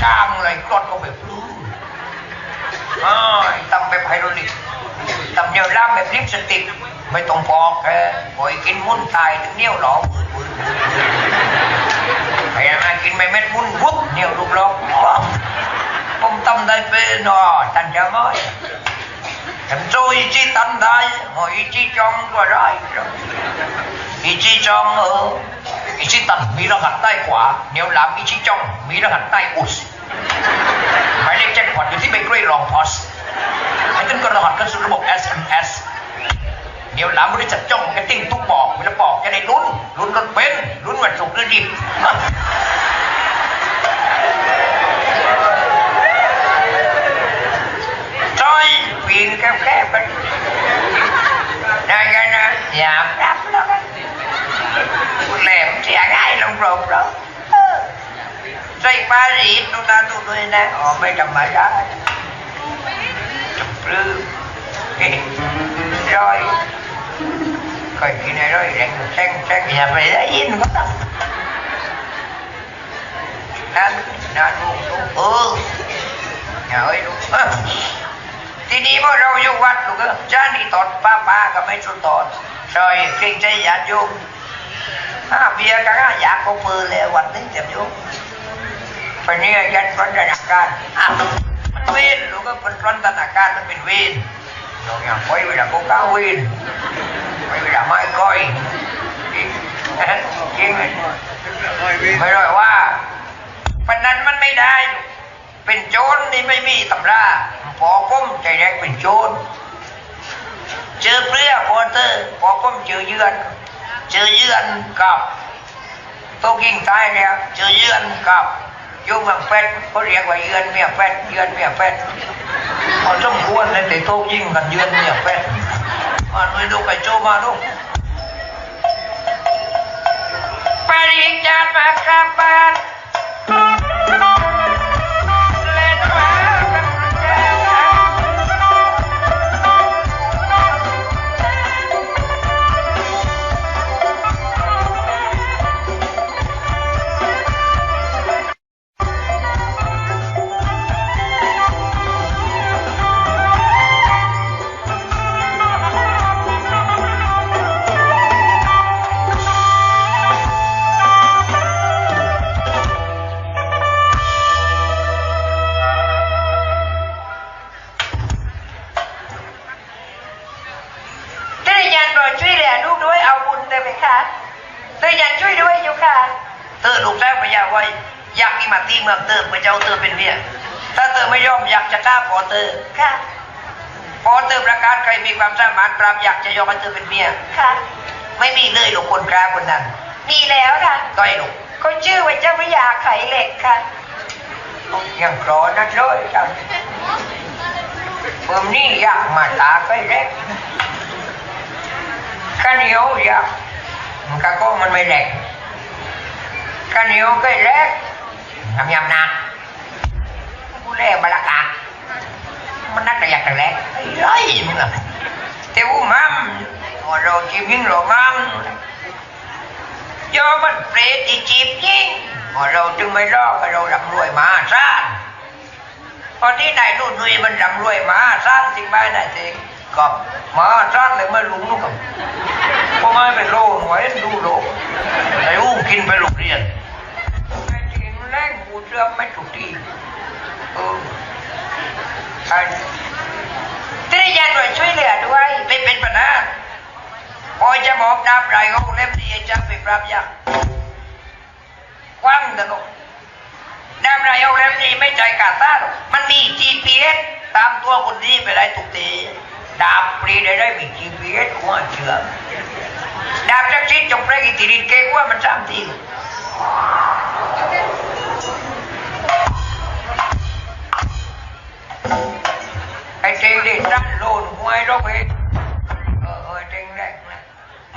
ช่างเลยกรดก็แบบรู้อ้ายตำแบบไฮโดรลิกตำเนียวล่ามแบบลิปสติกไม่ต้องพอกแกปล่อยกินมุ่นตายถึงเนี่ยวหลอมไอ้มากินไม่ เด็กแจ็คพอตอยู่ที่เบเกอรี่รองพอสให้ขึ้นกระหัสกันสู่ระบบ SMS เดี๋ยวหลังบริษัทจ้องกระติ้งทุกบอกเวลาบอกจะได้ลุ้นลุ้นรถเบนซ์ลุ้นวันศุกร์หรือดิบจอยปีนแคบๆไปได้กันนะอย่ารับแล้วกันแหลมเสียง่ายลงโปร่งแล้ว ใส่ปารีสนุนาตุด้วยนะอ๋อไม่ธรรมดาบลื้อเก่งร้อยก็กินอะไร้อยแรงแซงแซงอย่าไปได้ยินก็ต้องนั่นนั่นลูกลูเอออย่าเอ้ดูทีนี้พอเราอยู่วัดดูก็จานี่ตอดป้าป้าก็ไม่ชุดตอดซอยเก่งใจหยากยุ่งเบียร์ก็อยากก็เปืนเลยวันนี้เจ็บยุ่ง รันตนาการมันเป็นเว้นเราอย่างไปเวลาโกก้าเว้นไม่ไปด่าไม้ก้อยจริงจริงไม่ร้อยว่าพนันมันไม่ได้ เป็นโจรนี่ไม่มีตำราพอก้มใจแรกเป็นโจรเจอเปรี้ยพอเตอร์พอก้มเจอเยือนเจอเยือนกับโตกิ่งตายแล้วเจอเยือนกับ โยมเมืองเพชรเขาเรียกว่าเยือนเมียแฟดเยือนเมียเพชรพอสมควรเลยแต่โตยิ่งกันเยือนเมียแฟดมาดูดูไปโจมาดูปอีกจานมาครับ ดช่วยเหลือลูกด้วยเอาบุญได้ไหมคะเจ้ายันช่วยด้วยอยู่ค่ะเธอลูกแท้พยาไว้อยากมีมาตีเมืองเติมเพื่อจะเอาเธอเป็นเมียถ้าเธอไม่ยอมอยากจะฆ่าพอเธอค่ะพอเธอประกาศใครมีความสามารถปรับอยากจะยอมให้เธอเป็นเมียค่ะ ไม่มีเลยลูกคนกล้าคนนั้นมีแล้วค่ะต้อยลูกเขาชื่อว่าเจ้าพระยาไขเหล็กค่ะยังรอนักเลยจังผมนี่อยากมาตาไปเล็ก ข้าวเหนียวอยากมันก็ก็มันไม่แหลกข้าวเหนียวก็เล็กทำยำนากูเล่บาลากามันนักแต่อยากแต่แรกไอ้ไรมึงอะเทวมัมว่าเราจีบยิงเรามัมยอมันเปรตอีจีบยิงว่าเราจึงไม่รอดเราร่ำรวยมหาศาตอนนี้นายนู่นนุ่ยมันร่ำรวยมหาศาลจริงไหมนายเอง ก็มหาศาลเลยไม่ลุงนู่นกับพวกไม่เป็นโลหน่วยดูโลไอ้อู้กินไปโรงเรียนไอ้จริงแรงกูเชื่อไม่ถูกที่เออไอ้เจ้ายันโปรดช่วยเหลือด้วยไม่เป็นปัญหาพอจะบอกดาบไรเขาเล่มดีจะไปปรับยักกว้างตลกดาบไรเอาเล่มนี้ไม่ใจกาตาหรอกมันมี GPS ตามตัวคนนี้ไปได้ทุกที ดาบปรีได้ได้มี GPS หัวเชื่อมดาบจักรชิดจงเปรกิติรินเกกว่ามันสามทีไอ้เจงเด็ดด้านโลนหวยรบเองเออเออเจงแรกนะ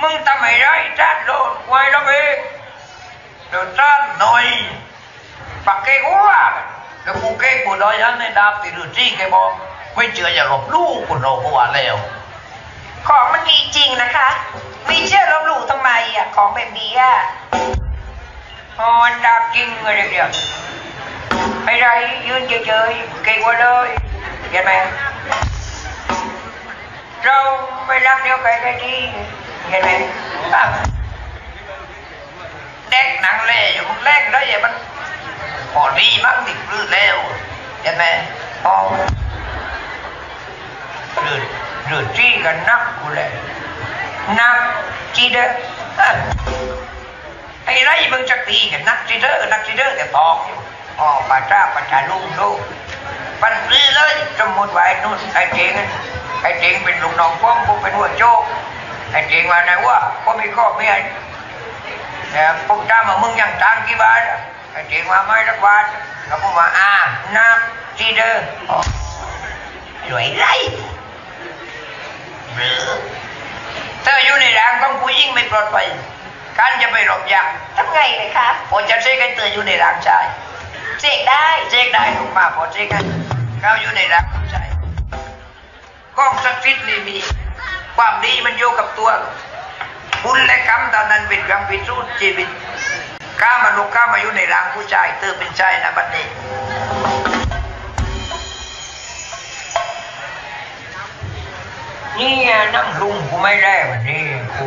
มึงทำไมได้ด้านโลนหวยรบเองเดี๋ยวด้านหน่อยปักเกหัวแล้วกูเก่งกูดอยอันในดาบติดรือจี้แกบอก ไม่เชื่ออย่าหลบลู่คุณเราก็ว่าแล้ว ของมันดีจริงนะคะ ไม่เชื่อลบหลู่ทำไมอะของแบบนี้อะอ๋อดาบจริงเลยเดียวไม่ไรยืนเฉยๆเก่งกว่าเลยเห็นไหมเราไม่รักเดียวกันกันดีเห็นไหมอะเด็กหนังเล่อยู่มึงแรกแล้วอย่ามันพอดีมั้งดิรื้อแล้วเห็นไหมพอ รื้อรื้อจี้กันนักกูเลยนักจีเด้อไอ้ไรมึงจะตีกันนักจีเดอร์นักจีเดอร์แต่บอกอยู่อ๋อป่าจ้าป่าชาลุงดูปันปลื้อเลยสมมติว่าไอ้นู่นไอ้เจงไอ้เจงเป็นลูกน้องพ่อกูเป็นหัวโจกไอ้เจงมาไหนวะก็มีข้อเมียแต่ผมจ้ามามึงยังตังกี่บาทไอ้เจงมาไม่สักบาทแล้วผมว่าอ่านักจีเดอร์อ๋อรวยไรหรือเธออยู่ในร่างของผู้หญิง ไม่ปลอดภัยการจะไปหลบยางทำไงเลยคะผมจะเช็คให้เธออยู่ในร่างชายเสกได้เช็คได้ถูกมาพอเช็คให้เขาอยู่ในร่างชายกล้องสักดิ์สิทธิ์นี่มี ความดีมันอยู่กับตัวบุญและกรรมตอนนั้นเป็นกรรมพิสูจน์ชีวิตข้ามาลุกข้ามาอยู่ในร่างผู้ชายเธอเป็นชายนะบัดนี้นี่ไงนั่งลุงกูไม่ได้วันนี้กู